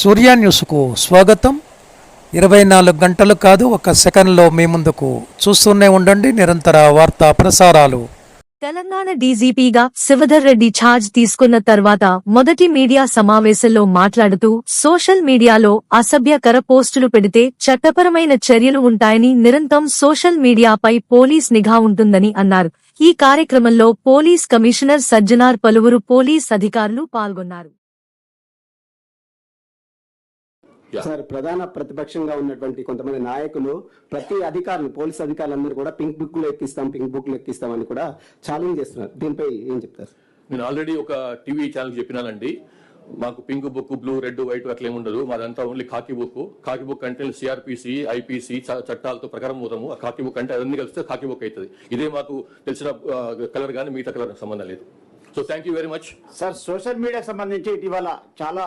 సూర్య న్యూస్కు స్వాగతం. ఇరవై నాలుగు గంటలు కాదు ఒక సెకండ్లో మీ ముందుకు చూస్తూనే ఉండండి నిరంతర వార్తా ప్రసారాలు. తెలంగాణ డీజీపీగా శివధర్ రెడ్డి ఛార్జ్ తీసుకున్న తర్వాత మొదటి మీడియా సమావేశంలో మాట్లాడుతూ సోషల్ మీడియాలో అసభ్యకర పోస్టులు పెడితే చట్టపరమైన చర్యలు ఉంటాయని నిరంతరం సోషల్ మీడియాపై పోలీస్ నిఘా ఉంటుందని అన్నారు. ఈ కార్యక్రమంలో పోలీస్ కమిషనర్ సజ్జనార్ పలువురు పోలీస్ అధికారులు పాల్గొన్నారు. సార్ ప్రధాన ప్రతిపక్షంగా ఉన్నటువంటి కొంతమంది నాయకులు ప్రతి అధికారులు పోలీస్ అధికారులందరూ కూడా పింక్ బుక్లో ఎక్కిస్తాం పింక్ బుక్లో ఎక్కిస్తాం అని కూడా ఛాలెంజ్ చేస్తున్నారు. దీనిపై ఏం చెప్తారు? నేను ఆల్రెడీ ఒక టీవీ ఛానల్ చెప్పినానండి. మాకు pink book blue red white అట్లా ఏమి ఉండదు. మాదంతా only khaki book khaki book అంటే సిఆర్పిసి ఐపీసీ చట్టాలతో ప్రకారం పోతాము. ఆ కాకి బుక్ అంటే అన్ని కలిస్తే కాకి బుక్ అవుతుంది ఇదే మాకు తెలిసిన కలర్ కానీ మిగతా కలర్ సంబంధం లేదు. So thank you very much sir social మీడియాకి సంబంధించి ఇటీవల చాలా